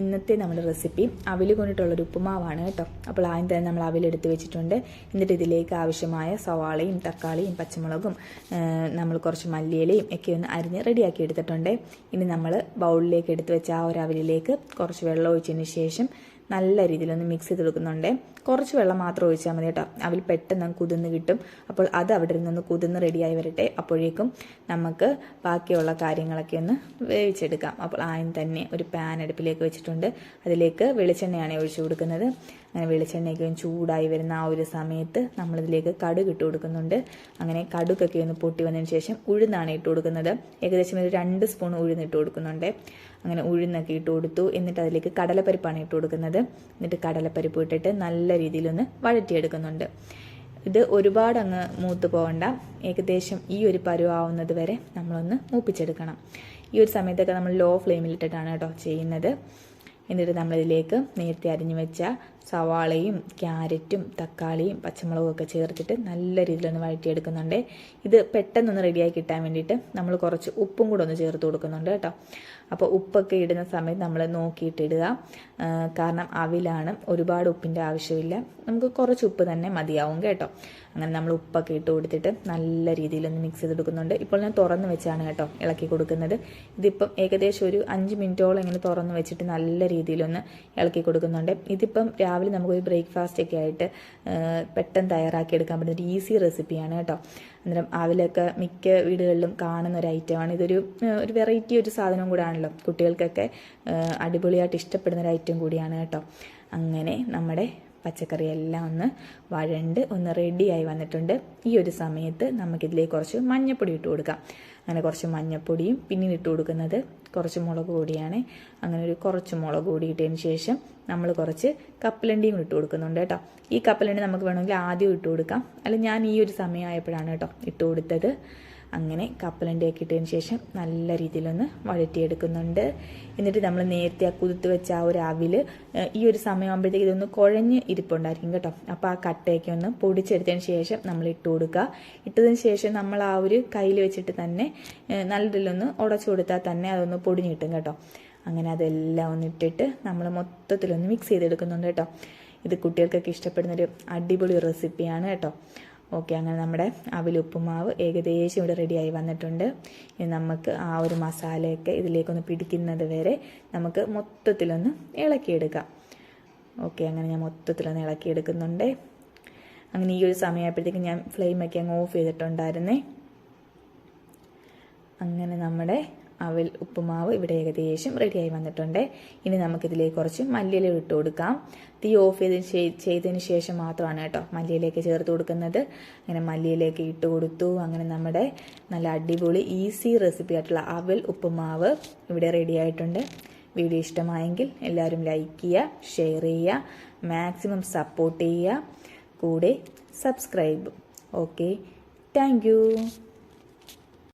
ഇന്നത്തെ നമ്മുടെ റെസിപ്പി അവിൽ കൊണ്ടിട്ടുള്ളൊരു ഉപ്പുമാവാണ് കേട്ടോ. അപ്പോൾ ആദ്യം തന്നെ നമ്മൾ അവിലെടുത്ത് വെച്ചിട്ടുണ്ട്. എന്നിട്ട് ഇതിലേക്ക് ആവശ്യമായ സവാളയും തക്കാളിയും പച്ചമുളകും നമ്മൾ കുറച്ച് മല്ലിയിലയും ഒക്കെ ഒന്ന് അരിഞ്ഞ് റെഡിയാക്കി എടുത്തിട്ടുണ്ട്. ഇനി നമ്മൾ ബൗളിലേക്ക് എടുത്ത് വെച്ച ആ ഒരു അവിലേക്ക് കുറച്ച് വെള്ളം ഒഴിച്ചതിന് ശേഷം നല്ല രീതിയിൽ ഒന്ന് മിക്സ് ചെയ്ത് കൊടുക്കുന്നുണ്ട് കുറച്ച് വെള്ളം മാത്രം ഒഴിച്ചാൽ മതി കേട്ടോ. അവൽ പെട്ടെന്ന് കുതിർന്ന് കിട്ടും. അപ്പോൾ അത് അവിടെ നിന്ന് കുതിർന്ന് റെഡിയായി വരട്ടെ. അപ്പോഴേക്കും നമുക്ക് ബാക്കിയുള്ള കാര്യങ്ങളൊക്കെ ഒന്ന് വേവിച്ചെടുക്കാം. അപ്പോൾ ആദ്യം തന്നെ ഒരു പാൻ അടുപ്പിലേക്ക് വെച്ചിട്ടുണ്ട്. അതിലേക്ക് വെളിച്ചെണ്ണയാണ് ഒഴിച്ചു കൊടുക്കുന്നത്. അങ്ങനെ വെളിച്ചെണ്ണയൊക്കെ ചൂടായി വരുന്ന ആ ഒരു സമയത്ത് നമ്മളിതിലേക്ക് കടുക് ഇട്ട് കൊടുക്കുന്നുണ്ട്. അങ്ങനെ കടുകൊക്കെ ഒന്ന് പൊട്ടി വന്നതിന് ശേഷം ഉഴുന്നാണ് ഇട്ട് കൊടുക്കുന്നത്. ഏകദേശം ഒരു രണ്ട് സ്പൂൺ ഉഴുന്ന് ഇട്ട് കൊടുക്കുന്നുണ്ട്. അങ്ങനെ ഉഴുന്നൊക്കെ ഇട്ട് കൊടുത്തു. എന്നിട്ട് അതിലേക്ക് കടലപ്പരിപ്പാണ് ഇട്ട് കൊടുക്കുന്നത്. എന്നിട്ട് കടലപ്പരിപ്പ് ഇട്ടിട്ട് നല്ല രീതിയിലൊന്ന് വഴറ്റിയെടുക്കുന്നുണ്ട്. ഇത് ഒരുപാട് അങ്ങ് മൂത്ത് പോകണ്ട. ഏകദേശം ഈ ഒരു പരുവാവുന്നത് വരെ നമ്മളൊന്ന് മൂപ്പിച്ചെടുക്കണം. ഈ ഒരു സമയത്തൊക്കെ നമ്മൾ ലോ ഫ്ലെയിമിലിട്ടിട്ടാണ് കേട്ടോ ചെയ്യുന്നത്. എന്നിട്ട് നമ്മളിതിലേക്ക് നേരത്തെ അരിഞ്ഞു വെച്ച സവാളയും ക്യാരറ്റും തക്കാളിയും പച്ചമുളകും ഒക്കെ ചേർത്തിട്ട് നല്ല രീതിയിലൊന്ന് വഴറ്റിയെടുക്കുന്നുണ്ട്. ഇത് പെട്ടെന്നൊന്ന് റെഡിയാക്കി കിട്ടാൻ വേണ്ടിയിട്ട് നമ്മൾ കുറച്ച് ഉപ്പും കൂടെ ഒന്ന് ചേർത്ത് കൊടുക്കുന്നുണ്ട് കേട്ടോ. അപ്പോൾ ഉപ്പൊക്കെ ഇടുന്ന സമയത്ത് നമ്മൾ നോക്കിയിട്ടിടുക കാരണം അവിലാണ് ഒരുപാട് ഉപ്പിന്റെ ആവശ്യമില്ല. നമുക്ക് കുറച്ച് ഉപ്പ് തന്നെ മതിയാവും കേട്ടോ. അങ്ങനെ നമ്മൾ ഉപ്പൊക്കെ ഇട്ട് കൊടുത്തിട്ട് നല്ല രീതിയിലൊന്ന് മിക്സ് ചെയ്തെടുക്കുന്നുണ്ട് ഇപ്പോൾ ഞാൻ തുറന്ന് വെച്ചാണ് കേട്ടോ ഇളക്കി കൊടുക്കുന്നത്. ഇതിപ്പം ഏകദേശം ഒരു അഞ്ച് മിനിറ്റോളം ഇങ്ങനെ തുറന്ന് വെച്ചിട്ട് നല്ല രീതിയിലൊന്ന് ഇളക്കി കൊടുക്കുന്നുണ്ട്. ഇതിപ്പം രാവിലെ നമുക്കൊരു ബ്രേക്ക്ഫാസ്റ്റ് ഒക്കെ ആയിട്ട് പെട്ടെന്ന് തയ്യാറാക്കി എടുക്കാൻ പറ്റുന്ന ഒരു ഈസി റെസിപ്പിയാണ് കേട്ടോ. അന്നേരം രാവിലെയൊക്കെ മിക്ക വീടുകളിലും കാണുന്ന ഒരു ഐറ്റമാണ് ഇതൊരു ഒരു വെറൈറ്റി ഒരു സാധനം കൂടാണല്ലോ. കുട്ടികൾക്കൊക്കെ അടിപൊളിയായിട്ട് ഇഷ്ടപ്പെടുന്ന ഒരു ഐറ്റം കൂടിയാണ് കേട്ടോ. അങ്ങനെ നമ്മുടെ പച്ചക്കറി എല്ലാം ഒന്ന് വഴണ്ട് ഒന്ന് റെഡിയായി വന്നിട്ടുണ്ട്. ഈ ഒരു സമയത്ത് നമുക്കിതിലേക്ക് കുറച്ച് മഞ്ഞപ്പൊടി ഇട്ട് കൊടുക്കാം. അങ്ങനെ കുറച്ച് മഞ്ഞപ്പൊടിയും പിന്നീട് ഇട്ട് കൊടുക്കുന്നത് കുറച്ച് മുളക് പൊടിയാണ്. അങ്ങനെ ഒരു കുറച്ച് മുളക് പൊടി ഇട്ടതിന് ശേഷം നമ്മൾ കുറച്ച് കപ്പലണ്ടിയും ഇട്ട് കൊടുക്കുന്നുണ്ട് കേട്ടോ. ഈ കപ്പലണ്ടി നമുക്ക് വേണമെങ്കിൽ ആദ്യം ഇട്ട് കൊടുക്കാം. അല്ല ഞാൻ ഈ ഒരു സമയമായപ്പോഴാണ് കേട്ടോ ഇട്ട് കൊടുത്തത്. അങ്ങനെ കപ്പലണ്ടിയൊക്കെ ഇട്ടതിന് ശേഷം നല്ല രീതിയിലൊന്ന് വഴറ്റിയെടുക്കുന്നുണ്ട്. എന്നിട്ട് നമ്മൾ നേരത്തെ ആ കുതിർത്ത് വെച്ച ആ ഒരു അവിൽ ഈ ഒരു സമയമാകുമ്പോഴത്തേക്ക് ഇതൊന്ന് കുഴഞ്ഞ് ഇരിപ്പുണ്ടായിരിക്കും കേട്ടോ. അപ്പോൾ ആ കട്ടയൊക്കെ ഒന്ന് പൊടിച്ചെടുത്തതിന് ശേഷം നമ്മൾ ഇട്ട് കൊടുക്കുക. ഇട്ടതിന് ശേഷം നമ്മൾ ആ ഒരു കയ്യിൽ വെച്ചിട്ട് തന്നെ നല്ല രീതിയിലൊന്ന് ഉടച്ചു കൊടുത്താൽ തന്നെ അതൊന്ന് പൊടിഞ്ഞ് കിട്ടും കേട്ടോ. അങ്ങനെ അതെല്ലാം ഒന്ന് ഇട്ടിട്ട് നമ്മൾ മൊത്തത്തിലൊന്ന് മിക്സ് ചെയ്തെടുക്കുന്നുണ്ട് കേട്ടോ. ഇത് കുട്ടികൾക്കൊക്കെ ഇഷ്ടപ്പെടുന്നൊരു അടിപൊളി റെസിപ്പിയാണ് കേട്ടോ. ഓക്കെ അങ്ങനെ നമ്മുടെ അവിലുപ്പുമാവ് ഏകദേശം ഇവിടെ റെഡിയായി വന്നിട്ടുണ്ട്. ഇനി നമുക്ക് ആ ഒരു മസാലയൊക്കെ ഇതിലേക്കൊന്ന് പിടിക്കുന്നത് വരെ നമുക്ക് മൊത്തത്തിലൊന്ന് ഇളക്കിയെടുക്കാം. ഓക്കെ അങ്ങനെ ഞാൻ മൊത്തത്തിലൊന്ന് ഇളക്കിയെടുക്കുന്നുണ്ട്. അങ്ങനെ ഈ ഒരു സമയമായപ്പോഴത്തേക്കും ഞാൻ ഫ്ലെയിമൊക്കെ അങ്ങ് ഓഫ് ചെയ്തിട്ടുണ്ടായിരുന്നേ. അങ്ങനെ നമ്മുടെ അവൽ ഉപ്പുമാവ് ഇവിടെ ഏകദേശം റെഡിയായി വന്നിട്ടുണ്ട്. ഇനി നമുക്കിതിലേക്ക് കുറച്ച് മല്ലിയില ഇട്ട് കൊടുക്കാം. തീ ഓഫ് ചെയ്ത് ചെയ്തതിന് ശേഷം മാത്രമാണ് കേട്ടോ മല്ലിയിലേക്ക് ചേർത്ത് കൊടുക്കുന്നത്. അങ്ങനെ മല്ലിയിലേക്ക് ഇട്ട് കൊടുത്തു. അങ്ങനെ നമ്മുടെ നല്ല അടിപൊളി ഈസി റെസിപ്പി ആയിട്ടുള്ള അവൽ ഉപ്പുമാവ് ഇവിടെ റെഡിയായിട്ടുണ്ട് വീഡിയോ ഇഷ്ടമായെങ്കിൽ എല്ലാവരും ലൈക്ക് ചെയ്യുക ഷെയർ ചെയ്യുക മാക്സിമം സപ്പോർട്ട് ചെയ്യുക. കൂടെ സബ്സ്ക്രൈബ് ഓക്കെ താങ്ക്